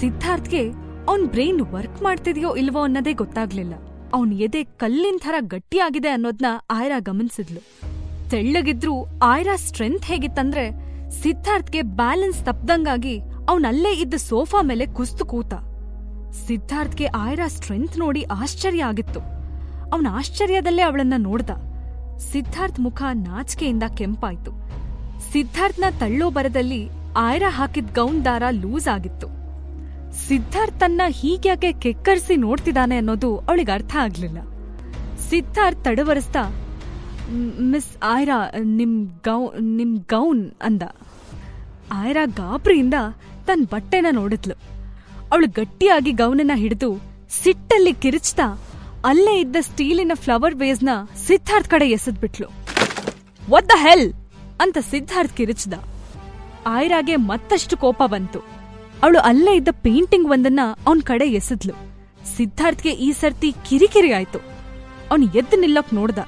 ಸಿದ್ಧಾರ್ಥ್ಗೆ ಅವ್ನ್ brain work ಮಾಡ್ತಿದ್ಯೋ ಇಲ್ವೋ ಅನ್ನೋದೇ ಗೊತ್ತಾಗ್ಲಿಲ್ಲ. ಅವನ್ ಎದೆ ಕಲ್ಲಿನ ಥರ ಗಟ್ಟಿಯಾಗಿದೆ ಅನ್ನೋದ್ನ ಆಯ್ರಾ ಗಮನಿಸಿದ್ಲು. ತೆಳ್ಳಗಿದ್ರೂ ಆಯ್ರಾ ಸ್ಟ್ರೆಂತ್ ಹೇಗಿತ್ತಂದ್ರೆ ಸಿದ್ಧಾರ್ಥ್ಗೆ ಬ್ಯಾಲೆನ್ಸ್ ತಪ್ಪದಂಗಾಗಿ ಅವನಲ್ಲೇ ಇದ್ದ ಸೋಫಾ ಮೇಲೆ ಕುಸ್ತು ಕೂತ. ಸಿದ್ಧಾರ್ಥ್ಗೆ ಆಯ್ರಾ ಸ್ಟ್ರೆಂತ್ ನೋಡಿ ಆಶ್ಚರ್ಯ ಆಗಿತ್ತು. ಅವನ ಆಶ್ಚರ್ಯದಲ್ಲೇ ಅವಳನ್ನ ನೋಡ್ದ. ಸಿದ್ಧಾರ್ಥ್ ಮುಖ ನಾಚಿಕೆಯಿಂದ ಕೆಂಪಾಯ್ತು. ಸಿದ್ಧಾರ್ಥ್ನ ತಳ್ಳೋ ಬರದಲ್ಲಿ ಆಯ್ರಾ ಹಾಕಿದ್ ಗೌನ್ ದಾರ ಲೂಸ್ ಆಗಿತ್ತು. ಸಿದ್ಧಾರ್ಥ್ ತನ್ನ ಹೀಗ್ಯಾಕೆ ಕೆಕ್ಕರಿಸಿ ನೋಡ್ತಿದ್ದಾನೆ ಅನ್ನೋದು ಅವಳಿಗೆ ಅರ್ಥ ಆಗ್ಲಿಲ್ಲ. ಸಿದ್ಧಾರ್ಥ್ ತಡವರಿಸ್ತಾ ಮಿಸ್ ಆಯ್ರಾ, ನಿಮ್ ಗೌ, ನಿಮ್ ಗೌನ್ ಅಂದ. ಆಯ್ರಾ ಗಾಬ್ರಿಯಿಂದ ತನ್ನ ಬಟ್ಟೆನ ನೋಡಿದ್ಲು. ಅವಳು ಗಟ್ಟಿಯಾಗಿ ಗೌನನ್ನ ಹಿಡಿದು ಸಿಟ್ಟಲ್ಲಿ ಕಿರಿಚ್ತಾ ಅಲ್ಲೇ ಇದ್ದ ಸ್ಟೀಲಿನ ಫ್ಲವರ್ ವೇಸ್ನ ಸಿದ್ಧಾರ್ಥ್ ಕಡೆ ಎಸೆದ್ಬಿಟ್ಲು. ದ ಹೆಲ್ ಅಂತ ಸಿದ್ಧಾರ್ಥ್ ಕಿರಿಚ್ದ. ಆಯ್ರಾಗೆ ಮತ್ತಷ್ಟು ಕೋಪ ಬಂತು. ಅವಳು ಅಲ್ಲೇ ಇದ್ದ ಪೇಂಟಿಂಗ್ ಒಂದನ್ನ ಅವನ್ ಕಡೆ ಎಸೆದ್ಲು. ಸಿದ್ಧಾರ್ಥ್ಗೆ ಈ ಸರ್ತಿ ಕಿರಿಕಿರಿ ಆಯ್ತು. ಅವನ್ ಎದ್ದು ನಿಲ್ಲಕ್ ನೋಡ್ದ.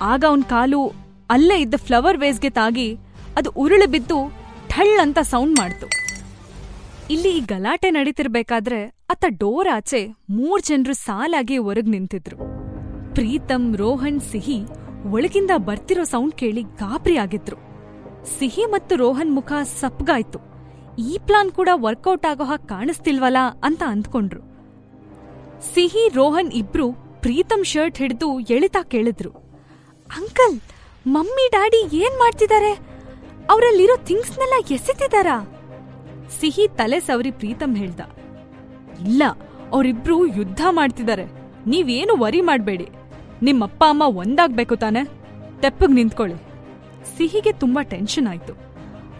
ಆಗ ಅವನ್ ಕಾಲು ಅಲ್ಲೇ ಇದ್ದ ಫ್ಲವರ್ ವೇಸ್ಗೆ ತಾಗಿ ಅದು ಉರುಳು ಬಿದ್ದು ಠಳ್ ಅಂತ ಸೌಂಡ್ ಮಾಡ್ತು. ಇಲ್ಲಿ ಈ ಗಲಾಟೆ ನಡೀತಿರ್ಬೇಕಾದ್ರೆ ಅತ್ತ ಡೋರ್ ಆಚೆ ಮೂರ್ ಜನರು ಸಾಲಾಗಿ ಹೊರಗ್ ನಿಂತಿದ್ರು. ಪ್ರೀತಮ್, ರೋಹನ್, ಸಿಹಿ ಒಳಗಿಂದ ಬರ್ತಿರೋ ಸೌಂಡ್ ಕೇಳಿ ಗಾಬರಿ ಆಗಿದ್ರು. ಸಿಹಿ ಮತ್ತು ರೋಹನ್ ಮುಖ ಸಪ್ಗಾಯ್ತು. ಈ ಪ್ಲಾನ್ ಕೂಡ ವರ್ಕೌಟ್ ಆಗೋ ಹಾಗೆ ಕಾಣಿಸ್ತಿಲ್ವಲ್ಲ ಅಂತ ಅಂದ್ಕೊಂಡ್ರು. ಸಿಹಿ, ರೋಹನ್ ಇಬ್ರು ಪ್ರೀತಮ್ ಶರ್ಟ್ ಹಿಡಿದು ಎಳಿತಾ ಕೇಳಿದ್ರು. ಅಂಕಲ್, ಮಮ್ಮಿ, ಡ್ಯಾಡಿ ಏನ್ ಮಾಡ್ತಿದ್ದಾರೆ ಅವರಲ್ಲಿರೋ ಥಿಂಗ್ಸ್ನೆಲ್ಲ ಎಸೆತಿದಾರಾ? ಸಿಹಿ ತಲೆ ಸವರಿ ಪ್ರೀತಮ್ ಹೇಳ್ದ. ಇಲ್ಲ, ಅವರಿಬ್ರು ಯುದ್ಧ ಮಾಡ್ತಿದ್ದಾರೆ ನೀವೇನು ವರಿ ಮಾಡ್ಬೇಡಿ. ನಿಮ್ಮಪ್ಪ ಅಮ್ಮ ಒಂದಾಗ್ಬೇಕು ತಾನೆ. ತೆಪ್ಪಗ್ ನಿಂತ್ಕೊಳ್ಳಿ. ಸಿಹಿಗೆ ತುಂಬಾ ಟೆನ್ಷನ್ ಆಯ್ತು.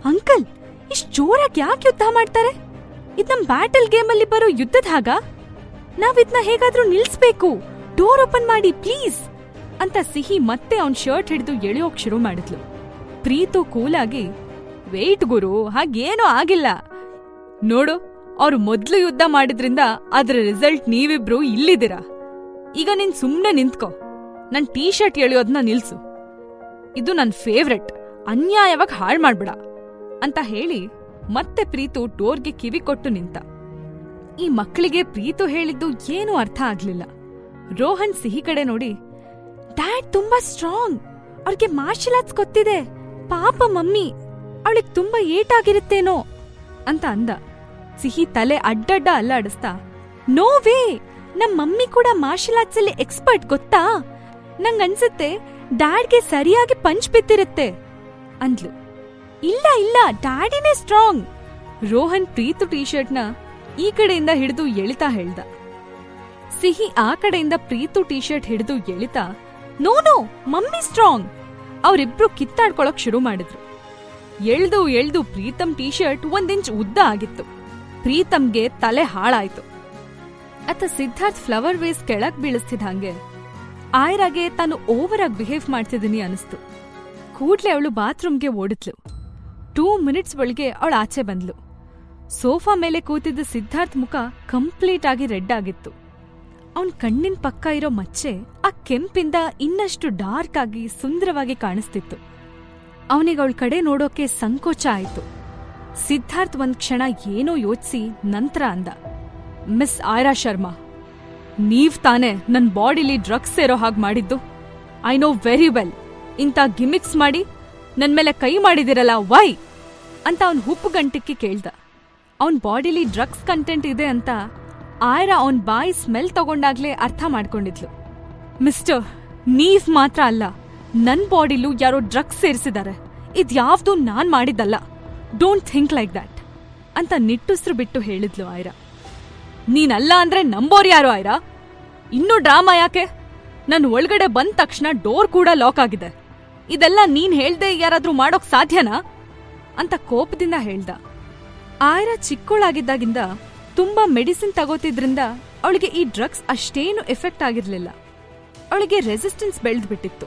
ಅಂಕಲ್ ಇಷ್ಟ್ ಜೋರಾಗಿ ಯಾಕೆ ಯುದ್ಧ ಮಾಡ್ತಾರೆ? ಇದ್ ನಮ್ ಬ್ಯಾಟಲ್ ಗೇಮ್ ಅಲ್ಲಿ ಬರೋ ಯುದ್ಧದ ಹಾಗ? ನಾವಿದ್ನ ಹೇಗಾದ್ರೂ ನಿಲ್ಸ್ಬೇಕು. ಡೋರ್ ಓಪನ್ ಮಾಡಿ ಪ್ಲೀಸ್ ಅಂತ ಸಿಹಿ ಮತ್ತೆ ಅವನ್ ಶರ್ಟ್ ಹಿಡಿದು ಎಳೆಯೋಕ್ ಶುರು ಮಾಡಿದ್ಲು. ಪ್ರೀತು ಕೂಲಾಗಿ ವೇಟ್ ಗುರು, ಹಾಗೇನೂ ಆಗಿಲ್ಲ. ನೋಡು, ಅವ್ರು ಮೊದ್ಲು ಯುದ್ಧ ಮಾಡಿದ್ರಿಂದ ಅದ್ರ ರಿಸಲ್ಟ್ ನೀವಿಬ್ರು ಇಲ್ಲಿದ್ದೀರಾ. ಈಗ ನೀನ್ ಸುಮ್ನೆ ನಿಂತ್ಕೋ. ನನ್ ಟೀ ಶರ್ಟ್ ಎಳೆಯೋದನ್ನ ನಿಲ್ಸು. ಇದು ನನ್ ಫೇವ್ರೆಟ್ ಅನ್ಯಾಯವಾಗಿ ಹಾಳ್ ಮಾಡ್ಬೇಡ ಅಂತ ಹೇಳಿ ಮತ್ತೆ ಪ್ರೀತು ಡೋರ್ಗೆ ಕಿವಿ ಕೊಟ್ಟು ನಿಂತ. ಈ ಮಕ್ಕಳಿಗೆ ಪ್ರೀತು ಹೇಳಿದ್ದು ಏನೂ ಅರ್ಥ ಆಗ್ಲಿಲ್ಲ. ರೋಹನ್ ಸಿಹಿ ಕಡೆ ನೋಡಿ, ಡ್ಯಾಡ್ ತುಂಬಾ ಸ್ಟ್ರಾಂಗ್. ಅವ್ರಿಗೆ ಮಾರ್ಷಲ್ ಆರ್ಟ್ಸ್ ಗೊತ್ತಿದೆ. ಪಾಪ ಮಮ್ಮಿ. ಅವಳಿಗೆ ತುಂಬಾ ಏಟಾಗಿರುತ್ತೇನೋ. ಅಂತ ಅಂದ. ಸಿಹಿ ತಲೆ ಅಡ್ಡಡ್ಡ ಅಲ್ಲಾಡಿಸ್ತಾ, ನೋ ವೇ! ನಮ್ ಮಮ್ಮಿ ಕೂಡ ಮಾರ್ಷಲ್ ಆರ್ಟ್ಸ್ ಅಲ್ಲಿ ಎಕ್ಸ್ಪರ್ಟ್, ಗೊತ್ತಾ? ನಂಗನ್ಸುತ್ತೆ, ಡ್ಯಾಡ್ಗೆ ಸರಿಯಾಗಿ ಪಂಚ್ ಬಿದ್ದಿರುತ್ತೆ. ಅಂದ್ಲು. ಇಲ್ಲ ಇಲ್ಲ, ಡ್ಯಾಡಿನೇ ಸ್ಟ್ರಾಂಗ್. ರೋಹನ್ ಪ್ರೀತು ಟೀ ಶರ್ಟ್ನ ಈ ಕಡೆಯಿಂದ ಹಿಡಿದು ಎಳಿತಾ ಹೇಳ್ದ. ಸಿಹಿ ಆ ಕಡೆಯಿಂದ ಪ್ರೀತು ಟೀ ಶರ್ಟ್ ಹಿಡಿದು ಎಳಿತಾ, ನೋ ನೋ, ಮಮ್ಮಿ ಸ್ಟ್ರಾಂಗ್. ಅವರಿಬ್ರು ಕಿತ್ತಾಡ್ಕೊಳಕ್ ಶುರು ಮಾಡಿದ್ರು. ಎಳ್ದು ಎಳ್ದು ಪ್ರೀತಮ್ ಟೀ ಶರ್ಟ್ ಒಂದಿಂಚ್ ಉದ್ದ ಆಗಿತ್ತು. ಪ್ರೀತಮ್ಗೆ ತಲೆ ಹಾಳಾಯ್ತು. ಅತ್ತ ಸಿದ್ಧಾರ್ಥ್ ಫ್ಲವರ್ ವೇಸ್ ಕೆಳಕ್ ಬೀಳಿಸ್ತಿದ್ದಂಗೆ ಆಯ್ರಾಗೆ ತಾನು ಓವರ್ ಆಗಿ ಬಿಹೇವ್ ಮಾಡ್ತಿದ್ದೀನಿ ಅನಿಸ್ತು ಕೂಡ್ಲೆ ಅವಳು ಬಾತ್ರೂಮ್ಗೆ ಓಡಿದ್ಲು. ಟೂ ಮಿನಿಟ್ಸ್ ಒಳಗೆ ಅವಳು ಆಚೆ ಬಂದ್ಲು. ಸೋಫಾ ಮೇಲೆ ಕೂತಿದ್ದ ಸಿದ್ಧಾರ್ಥ್ ಮುಖ ಕಂಪ್ಲೀಟ್ ಆಗಿ ರೆಡ್ ಆಗಿತ್ತು. ಅವನ್ ಕಣ್ಣಿನ ಪಕ್ಕ ಇರೋ ಮಚ್ಚೆ ಆ ಕೆಂಪಿಂದ ಇನ್ನಷ್ಟು ಡಾರ್ಕ್ ಆಗಿ ಸುಂದರವಾಗಿ ಕಾಣಿಸ್ತಿತ್ತು. ಅವನಿಗೆ ಅವಳ ಕಡೆ ನೋಡೋಕೆ ಸಂಕೋಚ ಆಯಿತು. ಸಿದ್ಧಾರ್ಥ್ ಒಂದ್ ಕ್ಷಣ ಏನೋ ಯೋಚಿಸಿ ನಂತರ ಅಂದ, ಮಿಸ್ ಆಯ್ರಾ ಶರ್ಮಾ, ನೀವ್ ತಾನೇ ನನ್ ಬಾಡಿಲಿ ಡ್ರಗ್ಸ್ ಸೇರೋ ಹಾಗೆ ಮಾಡಿದ್ದು. I know very well. ಇಂಥ ಗಿಮಿಕ್ಸ್ ಮಾಡಿ ನನ್ನ ಮೇಲೆ ಕೈ ಮಾಡಿದಿರಲ್ಲ, ವೈ? ಅಂತ ಅವನ್ ಹುಪ್ಪು ಗಂಟಿಕ್ಕಿ ಕೇಳ್ದ. ಅವನ ಬಾಡಿಲಿ ಡ್ರಗ್ಸ್ ಕಂಟೆಂಟ್ ಇದೆ ಅಂತ ಆಯ್ರ ಅವನ್ ಬಾಯಿ ಸ್ಮೆಲ್ ತಗೊಂಡಾಗ್ಲೇ ಅರ್ಥ ಮಾಡ್ಕೊಂಡಿದ್ಲು. ಮಿಸ್ಟರ್, ನೀಸ್ ಮಾತ್ರ ಅಲ್ಲ, ನನ್ ಬಾಡಿಲೂ ಯಾರೋ ಡ್ರಗ್ಸ್ ಸೇರಿಸಿದ್ದಾರೆ ಇದ್ಯಾವ್ದು ನಾನ್ ಮಾಡಿದ್ದಲ್ಲ. ಡೋಂಟ್ ಥಿಂಕ್ ಲೈಕ್ ದ್ಯಾಟ್ ಅಂತ ನಿಟ್ಟುಸ್ರು ಬಿಟ್ಟು ಹೇಳಿದ್ಲು ಆಯ್ರಾ. ನೀನಲ್ಲ ಅಂದ್ರೆ ನಂಬೋರ್ ಯಾರು ಆಯ್ರಾ? ಇನ್ನೂ ಡ್ರಾಮಾ ಯಾಕೆ? ನನ್ ಒಳಗಡೆ ಬಂದ ತಕ್ಷಣ ಡೋರ್ ಕೂಡ ಲಾಕ್ ಆಗಿದೆ. ಇದೆಲ್ಲ ನೀನ್ ಹೇಳ್ದೆ ಯಾರಾದ್ರೂ ಮಾಡೋಕ್ ಸಾಧ್ಯನಾ? ಅಂತ ಕೋಪದಿಂದ ಹೇಳ್ದ. ಆಯ್ರಾ ಚಿಕ್ಕೋಳಾಗಿದ್ದಾಗಿಂದ ತುಂಬಾ ಮೆಡಿಸಿನ್ ತಗೋತಿದ್ರಿಂದ ಅವಳಿಗೆ ಈ ಡ್ರಗ್ಸ್ ಅಷ್ಟೇನು ಎಫೆಕ್ಟ್ ಆಗಿರ್ಲಿಲ್ಲ. ಅವಳಿಗೆ ರೆಸಿಸ್ಟೆನ್ಸ್ ಬೆಳೆದ್ಬಿಟ್ಟಿತ್ತು.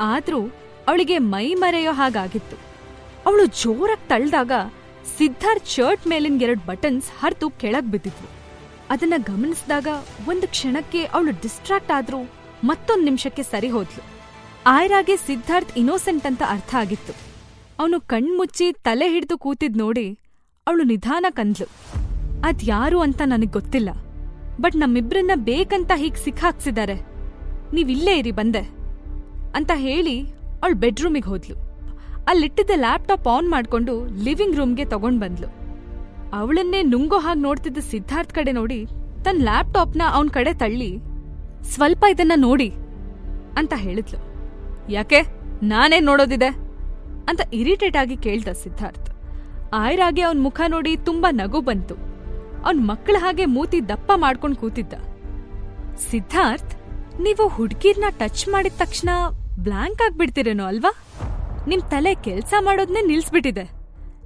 ಆದ್ರೂ ಅವಳಿಗೆ ಮೈ ಮರೆಯೋ ಹಾಗಾಗಿತ್ತು. ಅವಳು ಜೋರಾಗಿ ತಳ್ದಾಗ ಸಿದ್ಧಾರ್ಥ್ ಶರ್ಟ್ ಮೇಲಿನ ಎರಡು ಬಟನ್ಸ್ ಹರಿದು ಕೆಳಗ್ ಬಿದ್ದಿದ್ವು. ಅದನ್ನ ಗಮನಿಸಿದಾಗ ಒಂದು ಕ್ಷಣಕ್ಕೆ ಅವಳು ಡಿಸ್ಟ್ರಾಕ್ಟ್ ಆದ್ರೂ ಮತ್ತೊಂದು ನಿಮಿಷಕ್ಕೆ ಸರಿ ಹೋದ್ಲು. ಆಯ್ರಾಗೆ ಸಿದ್ಧಾರ್ಥ್ ಇನೋಸೆಂಟ್ ಅಂತ ಅರ್ಥ ಆಗಿತ್ತು. ಅವನು ಕಣ್ಮುಚ್ಚಿ ತಲೆ ಹಿಡಿದು ಕೂತಿದ್ ನೋಡಿ ಅವಳು ನಿಧಾನ ಕಂದ್ಲು. ಅದ್ಯಾರು ಅಂತ ನನಗ್ ಗೊತ್ತಿಲ್ಲ. ಬಟ್ ನಮ್ಮಿಬ್ರನ್ನ ಬೇಕಂತ ಹೀಗ್ ಸಿಕ್ಕಾಕ್ಸಿದ್ದಾರೆ ನೀವಿಲ್ಲೇ ಇರಿ ಬಂದೆ ಅಂತ ಹೇಳಿ ಅವಳು ಬೆಡ್ರೂಮಿಗೆ ಹೋದ್ಲು. ಅಲ್ಲಿಟ್ಟಿದ್ದ ಲ್ಯಾಪ್ಟಾಪ್ ಆನ್ ಮಾಡ್ಕೊಂಡು ಲಿವಿಂಗ್ ರೂಮ್ಗೆ ತಗೊಂಡ್ ಬಂದ್ಲು. ಅವಳನ್ನೇ ನುಂಗೋ ಹಾಗೆ ನೋಡ್ತಿದ್ದ ಸಿದ್ಧಾರ್ಥ್ ಕಡೆ ನೋಡಿ ತನ್ನ ಲ್ಯಾಪ್ಟಾಪ್ನ ಅವನ್ ಕಡೆ ತಳ್ಳಿ, ಸ್ವಲ್ಪ ಇದನ್ನ ನೋಡಿ ಅಂತ ಹೇಳಿದ್ಲು. ಯಾಕೆ? ನಾನೇನ್ ನೋಡೋದಿದೆ? ಅಂತ ಇರಿಟೇಟ್ ಆಗಿ ಕೇಳ್ದ ಸಿದ್ಧಾರ್ಥ್. ಆಯ್ರಾಗೆ ಅವನ್ ಮುಖ ನೋಡಿ ತುಂಬಾ ನಗು ಬಂತು. ಅವನ್ ಮಕ್ಕಳ ಹಾಗೆ ಮೂತಿ ದಪ್ಪ ಮಾಡ್ಕೊಂಡ್ ಕೂತಿದ್ದ. ಸಿದ್ಧಾರ್ಥ್, ನೀವು ಹುಡ್ಗಿರ್ನ ಟಚ್ ಮಾಡಿದ ತಕ್ಷಣ ಬ್ಲಾಂಕ್ ಆಗ್ಬಿಡ್ತೀರೇನೋ ಅಲ್ವಾ? ನಿಮ್ ತಲೆ ಕೆಲ್ಸ ಮಾಡೋದ್ನೇ ನಿಲ್ಸ್ಬಿಟ್ಟಿದೆ.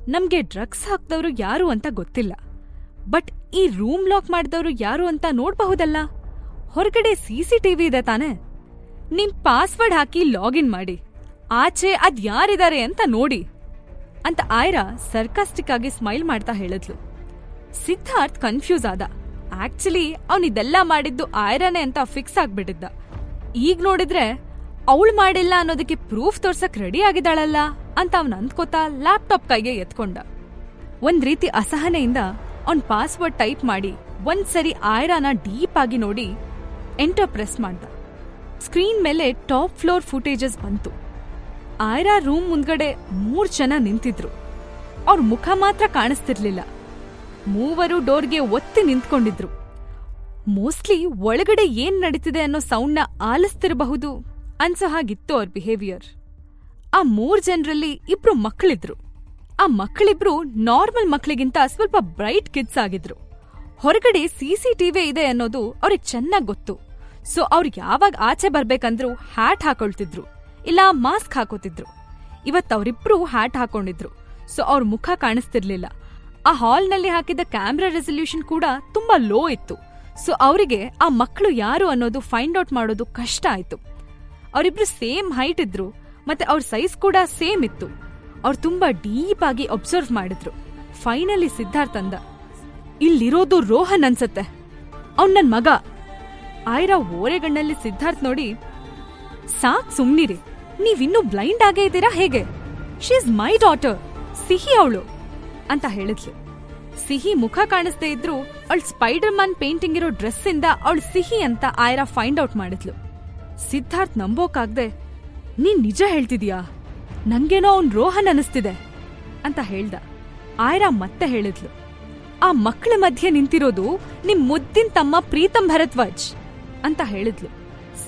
ನಮ್ಗೆ ಡ್ರಗ್ಸ್ ಹಾಕ್ದವ್ರು ಯಾರು ಅಂತ ಗೊತ್ತಿಲ್ಲ. ಬಟ್ ಈ ರೂಮ್ ಲಾಕ್ ಮಾಡಿದವರು ಯಾರು ಅಂತ ನೋಡ್ಬಹುದಲ್ಲ? ಹೊರಗಡೆ ಸಿಸಿಟಿವಿ ಇದೆ ತಾನೆ? ನಿಮ್ ಪಾಸ್ವರ್ಡ್ ಹಾಕಿ ಲಾಗಿನ್ ಮಾಡಿ. ಆಚೆ ಅದ್ ಯಾರಿದ್ದಾರೆ ಅಂತ ನೋಡಿ ಅಂತ ಆಯ್ರಾ ಸರ್ಕಾಸ್ಟಿಕ್ ಆಗಿ ಸ್ಮೈಲ್ ಮಾಡ್ತಾ ಹೇಳಿದ್ಲು. ಸಿದ್ಧಾರ್ಥ್ ಕನ್ಫ್ಯೂಸ್ ಆದ. ಆಕ್ಚುಲಿ ಅವನಿದೆಲ್ಲ ಮಾಡಿದ್ದು ಆಯ್ರಾನೆ ಅಂತ ಫಿಕ್ಸ್ ಆಗ್ಬಿಟ್ಟಿದ್ದ. ಈಗ ನೋಡಿದ್ರೆ ಅವಳು ಮಾಡಿಲ್ಲ ಅನ್ನೋದಕ್ಕೆ ಪ್ರೂಫ್ ತೋರ್ಸಕ್ ರೆಡಿ ಆಗಿದ್ದಾಳಲ್ಲ ಅಂತ ಅವನ್ ಅಂದ್ಕೋತಾ ಲ್ಯಾಪ್ಟಾಪ್ ಕೈಗೆ ಎತ್ಕೊಂಡ. ಒಂದ್ ರೀತಿ ಅಸಹನೆಯಿಂದ ಅವನ್ ಪಾಸ್ವರ್ಡ್ ಟೈಪ್ ಮಾಡಿ ಒಂದ್ಸರಿ ಆಯ್ರಾನ ಡೀಪ್ ಆಗಿ ನೋಡಿ ಎಂಟರ್ ಪ್ರೆಸ್ ಮಾಡ್ದ. ಸ್ಕ್ರೀನ್ ಮೇಲೆ ಟಾಪ್ ಫ್ಲೋರ್ ಫುಟೇಜಸ್ ಬಂತು. ಆಯ್ರಾ ರೂಮ್ ಮುಂದ್ಗಡೆ ಮೂರ್ ಜನ ನಿಂತಿದ್ರು. ಅವ್ರ ಮುಖ ಮಾತ್ರ ಕಾಣಿಸ್ತಿರ್ಲಿಲ್ಲ. ಮೂವರು ಡೋರ್ಗೆ ಒತ್ತಿ ನಿಂತ್ಕೊಂಡಿದ್ರು. ಮೋಸ್ಟ್ಲಿ ಒಳಗಡೆ ಏನ್ ನಡೀತಿದೆ ಅನ್ನೋ ಸೌಂಡ್ನ ಆಲಿಸ್ತಿರಬಹುದು ಅನ್ಸೋ ಹಾಗಿತ್ತು ಅವ್ರ ಬಿಹೇವಿಯರ್. ಆ ಮೂರ್ ಜನರಲ್ಲಿ ಇಬ್ರು ಮಕ್ಕಳಿದ್ರು ಆ ಮಕ್ಕಳಿಬ್ರು ನಾರ್ಮಲ್ ಮಕ್ಕಳಿಗಿಂತ ಸ್ವಲ್ಪ ಬ್ರೈಟ್ ಕಿಡ್ಸ್ ಆಗಿದ್ರು. ಹೊರಗಡೆ ಸಿಸಿಟಿವಿ ಇದೆ ಅನ್ನೋದು ಅವ್ರಿಗೆ ಚೆನ್ನಾಗ್ ಗೊತ್ತು. ಸೊ ಅವ್ರು ಯಾವಾಗ ಆಚೆ ಬರ್ಬೇಕಂದ್ರೂ ಹ್ಯಾಟ್ ಹಾಕೊಳ್ತಿದ್ರು. ಇಲ್ಲ ಮಾಸ್ಕ್ ಹಾಕೋತಿದ್ರು. ಇವತ್ತು ಅವರಿಬ್ರು ಹ್ಯಾಟ್ ಹಾಕೊಂಡಿದ್ರು. ಸೊ ಅವ್ರ ಮುಖ ಕಾಣಿಸ್ತಿರ್ಲಿಲ್ಲ. ಆ ಹಾಲ್ನಲ್ಲಿ ಹಾಕಿದ್ದ ಕ್ಯಾಮ್ರಾ ರೆಸಲ್ಯೂಷನ್ ಕೂಡ ತುಂಬಾ ಲೋ ಇತ್ತು. ಸೊ ಅವರಿಗೆ ಆ ಮಕ್ಕಳು ಯಾರು ಅನ್ನೋದು ಫೈಂಡ್ ಔಟ್ ಮಾಡೋದು ಕಷ್ಟ ಆಯ್ತು. ಅವರಿಬ್ರು ಸೇಮ್ ಹೈಟ್ ಇದ್ರು, ಮತ್ತೆ ಅವ್ರ ಸೈಜ್ ಕೂಡ ಸೇಮ್ ಇತ್ತು. ಅವ್ರು ತುಂಬಾ ಡೀಪ್ ಆಗಿ ಅಬ್ಸರ್ವ್ ಮಾಡಿದ್ರು. ಫೈನಲಿ ಸಿದ್ಧಾರ್ಥ್ ಅಂದ, ಇಲ್ಲಿರೋದು ರೋಹನ್ ಅನ್ಸತ್ತೆ. ಅವ್ನ್ ನನ್ ಮಗ. ಆಯ್ರಾ ಓರೆಗಣ್ಣಲ್ಲಿ ಸಿದ್ಧಾರ್ಥ್ ನೋಡಿ, ಸಾಕ್ ಸುಮ್ನಿರಿ. ನೀವಿನ್ನೂ ಬ್ಲೈಂಡ್ ಆಗೇ ಇದ್ದೀರಾ ಹೇಗೆ? ಶಿ ಇಸ್ ಮೈ ಡಾಟರ್ ಸಿಹಿ ಅವಳು ಅಂತ ಹೇಳಿದ್ಲು. ಸಿಹಿ ಮುಖ ಕಾಣಿಸ್ದೇ ಇದ್ರು ಅವಳ್ ಸ್ಪೈಡರ್ ಮ್ಯಾನ್ ಪೇಂಟಿಂಗ್ ಇರೋ ಡ್ರೆಸ್ ಇಂದ ಅವಳು ಸಿಹಿ ಅಂತ ಆಯ್ರ ಫೈಂಡ್ ಔಟ್ ಮಾಡಿದ್ಲು. ಸಿದ್ಧಾರ್ಥ್ ನಂಬೋಕಾಗ್ದೆ, ನೀನ್ ನಿಜ ಹೇಳ್ತಿದೀಯಾ? ನಂಗೇನೋ ಅವ್ನ್ ರೋಹನ್ ಅನಿಸ್ತಿದೆ ಅಂತ ಹೇಳ್ದ. ಆಯ್ರಾ ಮತ್ತೆ ಹೇಳಿದ್ಲು. ಆ ಮಕ್ಕಳ ಮಧ್ಯೆ ನಿಂತಿರೋದು ನಿಮ್ ಮುದ್ದಿನ ತಮ್ಮ ಪ್ರೀತಂ ಭರತ್ವಾಜ್ ಅಂತ ಹೇಳಿದ್ಲು.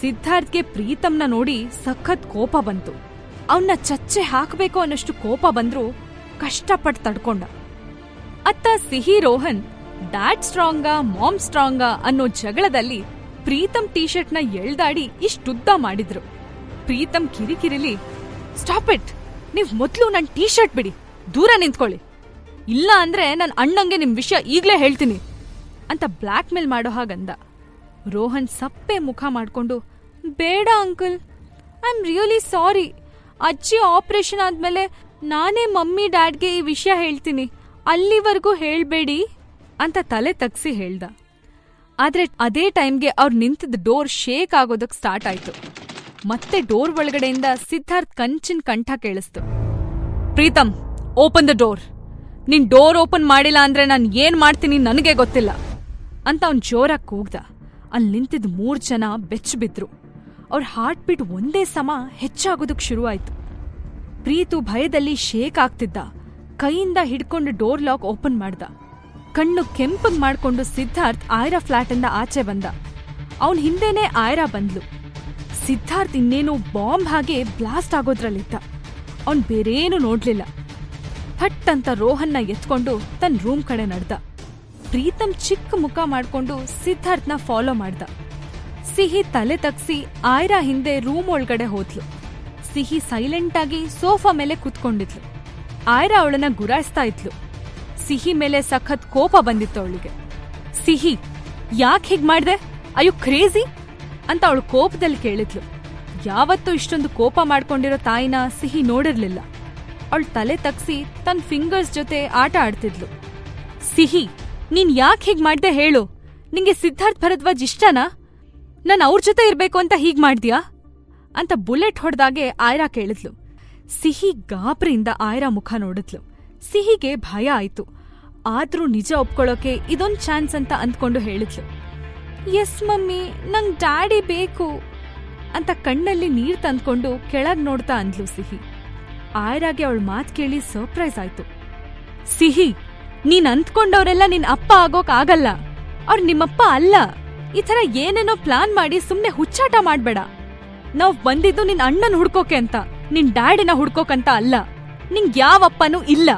ಸಿದ್ಧಾರ್ಥ್ಗೆ ಪ್ರೀತಮ್ನ ನೋಡಿ ಸಖತ್ ಕೋಪ ಬಂತು. ಅವನ್ನ ಚಚ್ಚೆ ಹಾಕಬೇಕು ಅನ್ನಷ್ಟು ಕೋಪ ಬಂದ್ರೂ ಕಷ್ಟಪಟ್ಟು ತಡ್ಕೊಂಡ. ಅತ್ತ ಸಿಹಿ ರೋಹನ್, ಡ್ಯಾಡ್ ಸ್ಟ್ರಾಂಗಾ, ಮಾಮ್ ಸ್ಟ್ರಾಂಗಾ ಅನ್ನೋ ಜಗಳದಲ್ಲಿ ಪ್ರೀತಮ್ ಟೀ ಶರ್ಟ್ನ ಎಳ್ದಾಡಿ ಇಷ್ಟುದ್ದ ಮಾಡಿದ್ರು. ಪ್ರೀತಮ್ ಕಿರಿಕಿರಿಲಿ, ಸ್ಟಾಪ್ ಇಟ್! ನೀವ್ ಮೊದ್ಲು ನನ್ ಟೀ ಶರ್ಟ್ ಬಿಡಿ, ದೂರ ನಿಂತ್ಕೊಳ್ಳಿ. ಇಲ್ಲ ಅಂದ್ರೆ ನನ್ ಅಣ್ಣಂಗೆ ನಿಮ್ ವಿಷಯ ಈಗ್ಲೇ ಹೇಳ್ತೀನಿ ಅಂತ ಬ್ಲ್ಯಾಕ್ ಮೇಲ್ ಮಾಡೋ ಹಾಗಂದ. ರೋಹನ್ ಸಪ್ಪೆ ಮುಖ ಮಾಡ್ಕೊಂಡು, ಬೇಡ uncle I am really sorry ಅಜ್ಜಿ ಆಪರೇಷನ್ ಆದ್ಮೇಲೆ ನಾನೇ ಮಮ್ಮಿ ಡ್ಯಾಡ್ಗೆ ಈ ವಿಷಯ ಹೇಳ್ತೀನಿ. ಅಲ್ಲಿವರೆಗೂ ಹೇಳಬೇಡಿ ಅಂತ ತಲೆ ತಗ್ಸಿ ಹೇಳ್ದ. ಆದ್ರೆ ಅದೇ ಟೈಮ್ಗೆ ಅವ್ರು ನಿಂತಿದ್ದ ಡೋರ್ ಶೇಕ್ ಆಗೋದಕ್ ಸ್ಟಾರ್ಟ್ ಆಯ್ತು. ಮತ್ತೆ ಡೋರ್ ಒಳಗಡೆಯಿಂದ ಸಿದ್ಧಾರ್ಥ್ ಕಂಚಿನ ಕಂಠ ಕೇಳಿಸ್ತು. ಪ್ರೀತಮ್ ಓಪನ್ ದ ಡೋರ್ ನಿನ್ ಡೋರ್ ಓಪನ್ ಮಾಡಿಲ್ಲ ಅಂದ್ರೆ ನಾನು ಏನ್ ಮಾಡ್ತೀನಿ ನನಗೆ ಗೊತ್ತಿಲ್ಲ ಅಂತ ಅವ್ನ್ ಜೋರಾಗಿ ಕೂಗ್ದ. ಅಲ್ಲಿ ನಿಂತಿದ್ದ ಮೂರು ಜನ ಬೆಚ್ಚ ಬಿದ್ರು. ಅವ್ರ ಹಾರ್ಟ್ ಬೀಟ್ ಒಂದೇ ಸಮ ಹೆಚ್ಚಾಗೋದಕ್ ಶುರುವಾಯ್ತು. ಪ್ರೀತು ಭಯದಲ್ಲಿ ಶೇಕ್ ಆಗ್ತಿದ್ದ. ಕೈಯಿಂದ ಹಿಡ್ಕೊಂಡು ಡೋರ್ ಲಾಕ್ ಓಪನ್ ಮಾಡ್ದ. ಕಣ್ಣು ಕೆಂಪಗ್ ಮಾಡ್ಕೊಂಡು ಸಿದ್ಧಾರ್ಥ್ ಆಯ್ರಾ ಫ್ಲಾಟಿಂದ ಆಚೆ ಬಂದ. ಅವನ್ ಹಿಂದೆನೆ ಆಯ್ರಾ ಬಂದ್ಲು. ಸಿದ್ಧಾರ್ಥ್ ಇನ್ನೇನು ಬಾಂಬ್ ಹಾಗೆ ಬ್ಲಾಸ್ಟ್ ಆಗೋದ್ರಲ್ಲಿದ್ದ. ಅವನ್ ಬೇರೇನು ನೋಡ್ಲಿಲ್ಲ. ಹಟ್ ಅಂತ ರೋಹನ್ನ ಎತ್ಕೊಂಡು ತನ್ನ ರೂಮ್ ಕಡೆ ನಡ್ದ. ಪ್ರೀತಮ್ ಚಿಕ್ಕ ಮುಖ ಮಾಡ್ಕೊಂಡು ಸಿದ್ಧಾರ್ಥ್ನ ಫಾಲೋ ಮಾಡ್ದ. ಸಿಹಿ ತಲೆ ತಗ್ಸಿ ಆಯ್ರಾ ಹಿಂದೆ ರೂಮ್ ಒಳಗಡೆ ಹೋದ್ಲು. ಸಿಹಿ ಸೈಲೆಂಟ್ ಆಗಿ ಸೋಫಾ ಮೇಲೆ ಕುತ್ಕೊಂಡಿದ್ಲು. ಆಯ್ರಾ ಅವಳನ್ನ ಗುರಾಯಿಸ್ತಾ ಇದ್ಲು. ಸಿಹಿ ಮೇಲೆ ಸಖತ್ ಕೋಪ ಬಂದಿತ್ತು ಅವಳಿಗೆ. ಸಿಹಿ, ಯಾಕೆ ಹೀಗ್ ಮಾಡ್ದೆ? ಅಯ್ಯೋ ಕ್ರೇಜಿ ಅಂತ ಅವಳು ಕೋಪದಲ್ಲಿ ಕೇಳಿದ್ಲು. ಯಾವತ್ತೂ ಇಷ್ಟೊಂದು ಕೋಪ ಮಾಡ್ಕೊಂಡಿರೋ ತಾಯಿನ ಸಿಹಿ ನೋಡಿರ್ಲಿಲ್ಲ. ಅವಳು ತಲೆ ತಗ್ಸಿ ತನ್ನ ಫಿಂಗರ್ಸ್ ಜೊತೆ ಆಟ ಆಡ್ತಿದ್ಲು. ಸಿಹಿ ನೀನ್ ಯಾಕೆ ಹೀಗ್ ಮಾಡ್ದೆ ಹೇಳು? ನಿಂಗೆ ಸಿದ್ಧಾರ್ಥ್ ಭರದ್ವಾಜ್ ಇಷ್ಟನಾ? ನಾನು ಅವ್ರ ಜೊತೆ ಇರ್ಬೇಕು ಅಂತ ಹೀಗ್ ಮಾಡ್ದ್ಯಾ? ಅಂತ ಬುಲೆಟ್ ಹೊಡೆದಾಗೆ ಆಯ್ರಾ ಕೇಳಿದ್ಲು. ಸಿಹಿ ಗಾಬ್ರಿಯಿಂದ ಆಯ್ರಾ ಮುಖ ನೋಡಿದ್ಲು. ಸಿಹಿಗೆ ಭಯ ಆಯ್ತು. ಆದ್ರೂ ನಿಜ ಒಪ್ಕೊಳ್ಳೋಕೆ ಇದೊಂದ್ ಚಾನ್ಸ್ ಅಂತ ಅಂದ್ಕೊಂಡು ಹೇಳಿದ್ಲು. ಎಸ್ ಮಮ್ಮಿ, ನಂಗ್ ಡ್ಯಾಡಿ ಬೇಕು ಅಂತ ಕಣ್ಣಲ್ಲಿ ನೀರ್ ತಂದ್ಕೊಂಡು ಕೆಳಗ್ ನೋಡ್ತಾ ಅಂದ್ಲು ಸಿಹಿ. ಆಯ್ರಾಗೆ ಅವಳ ಮಾತ್ ಕೇಳಿ ಸರ್ಪ್ರೈಸ್ ಆಯ್ತು. ಸಿಹಿ ನೀನ್ ಅಂದ್ಕೊಂಡವ್ರೆಲ್ಲ ನಿನ್ ಅಪ್ಪ ಆಗೋಕ್ ಆಗಲ್ಲ. ಅವ್ರ್ ನಿಮ್ಮಪ್ಪ ಅಲ್ಲ. ಈ ತರ ಏನೇನೋ ಪ್ಲಾನ್ ಮಾಡಿ ಸುಮ್ನೆ ಹುಚ್ಚಾಟ ಮಾಡ್ಬೇಡ. ನಾವ್ ಬಂದಿದ್ದು ನಿನ್ ಅಣ್ಣನ್ ಹುಡ್ಕೋಕೆ ಅಂತ, ನಿನ್ ಡ್ಯಾಡಿನ ಹುಡ್ಕೋಕಂತ ಅಲ್ಲ. ನಿಂಗ್ ಯಾವಪ್ಪನೂ ಇಲ್ಲ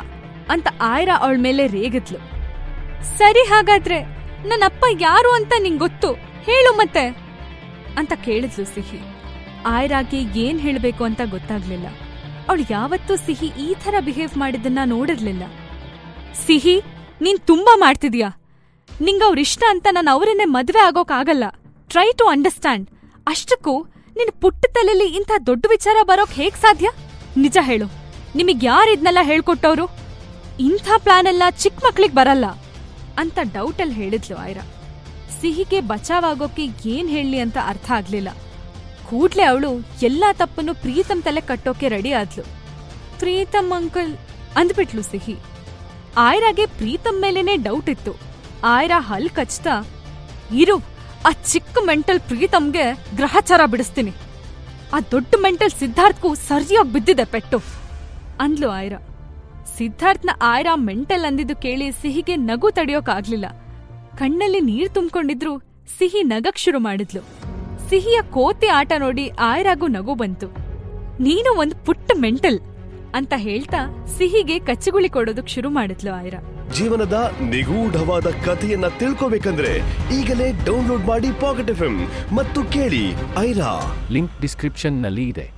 ಅಂತ ಆಯ್ರಾ ಅವಳ ಮೇಲೆ ರೇಗಿದ್ಲು. ಸರಿ ಹಾಗಾದ್ರೆ ನನ್ನ ಅಪ್ಪ ಯಾರು ಅಂತ ನಿಂಗ್ ಗೊತ್ತು? ಹೇಳು ಮತ್ತೆ. ಅಂತ ಕೇಳಿದ್ಲು ಸಿಹಿ. ಆಯ್ರಾಗೆ ಏನ್ ಹೇಳ್ಬೇಕು ಅಂತ ಗೊತ್ತಾಗ್ಲಿಲ್ಲ. ಅವಳು ಯಾವತ್ತೂ ಸಿಹಿ ಈ ತರ ಬಿಹೇವ್ ಮಾಡಿದ್ದನ್ನ ನೋಡಿರ್ಲಿಲ್ಲ. ಸಿಹಿ, ನೀನ್ ತುಂಬಾ ಮಾಡ್ತಿದ್ಯಾ. ನಿಂಗ್ ಅವ್ರಿಷ್ಟ ಅಂತ ನಾನು ಅವರನ್ನೇ ಮದ್ವೆ ಆಗೋಕ್ಕಾಗಲ್ಲ ಟ್ರೈ ಟು ಅಂಡರ್ಸ್ಟ್ಯಾಂಡ್ ಅಷ್ಟಕ್ಕೂ ನಿನ್ ಪುಟ್ಟ ತಲೆಯಲ್ಲಿ ಇಂಥ ದೊಡ್ಡ ವಿಚಾರ ಬರೋಕ್ ಹೇಗ್ ಸಾಧ್ಯ? ನಿಜ ಹೇಳು. ನಿಮಗ್ ಯಾರಿದ್ನೆಲ್ಲ ಹೇಳ್ಕೊಟ್ಟವ್ರು? ಇಂಥ ಪ್ಲಾನ್ ಎಲ್ಲ ಚಿಕ್ಕ ಮಕ್ಳಿಗೆ ಬರಲ್ಲ ಅಂತ ಡೌಟ್ ಅಲ್ಲಿ ಹೇಳಿದ್ಲು ಆಯ್ರಾ. ಸಿಹಿಗೆ ಬಚಾವಾಗೋಕೆ ಏನ್ ಹೇಳಿ ಅಂತ ಅರ್ಥ ಆಗ್ಲಿಲ್ಲ. ಕೂಡ್ಲೆ ಅವಳು ಎಲ್ಲಾ ತಪ್ಪನ್ನು ಪ್ರೀತಮ್ ತಲೆ ಕಟ್ಟೋಕೆ ರೆಡಿ ಆದ್ಲು. ಪ್ರೀತಮ್ ಅಂಕಲ್ ಅಂದ್ಬಿಟ್ಲು ಸಿಹಿ. ಆಯ್ರಾಗೆ ಪ್ರೀತಮ್ ಮೇಲೇನೆ ಡೌಟ್ ಇತ್ತು. ಆಯ್ರಾ ಹಲ್ ಕಚ್ತಾ, ಇರು, ಆ ಚಿಕ್ಕ ಮೆಂಟಲ್ ಪ್ರೀತಮ್ಗೆ ಗ್ರಹಚಾರ ಬಿಡಿಸ್ತೀನಿ. ಆ ದೊಡ್ಡ ಮೆಂಟಲ್ ಸಿದ್ಧಾರ್ಥ್ಗೂ ಸರಿಯಾಗಿ ಬಿದ್ದಿದೆ ಪೆಟ್ಟು. ಅಂದ್ಲು ಆಯ್ರಾ. ಸಿದ್ಧಾರ್ಥ್ನ ಆಯ್ರಾ ಮೆಂಟಲ್ ಅಂದಿದ್ದು ಕೇಳಿ ಸಿಹಿಗೆ ನಗು ತಡೆಯೋಕಾಗ್ಲಿಲ್ಲ. ಕಣ್ಣಲ್ಲಿ ನೀರು ತುಂಬಿಕೊಂಡಿದ್ರು ಸಿಹಿ ನಗಕ್ ಶುರು ಮಾಡಿದ್ಲು. ಸಿಹಿಯ ಕೋತಿ ಆಟ ನೋಡಿ ಆಯ್ರಾಗೂ ನಗು ಬಂತು. ನೀನು ಒಂದ್ ಪುಟ್ಟ ಮೆಂಟಲ್ ಅಂತ ಹೇಳ್ತಾ ಸಿಹಿಗೆ ಕಚ್ಚುಗುಳಿ ಕೊಡೋದಕ್ ಶುರು ಮಾಡಿದ್ಲು ಆಯ್ರಾ. ಜೀವನದ ನಿಗೂಢವಾದ ಕಥೆಯನ್ನ ತಿಳ್ಕೋಬೇಕಂದ್ರೆ ಈಗಲೇ ಡೌನ್ಲೋಡ್ ಮಾಡಿ ಪಾಕೆಟ್ ಎಫ್ ಮತ್ತು ಕೇಳಿ ಐರಾ. ಲಿಂಕ್ ಡಿಸ್ಕ್ರಿಪ್ಷನ್ನಲ್ಲಿ ಇದೆ.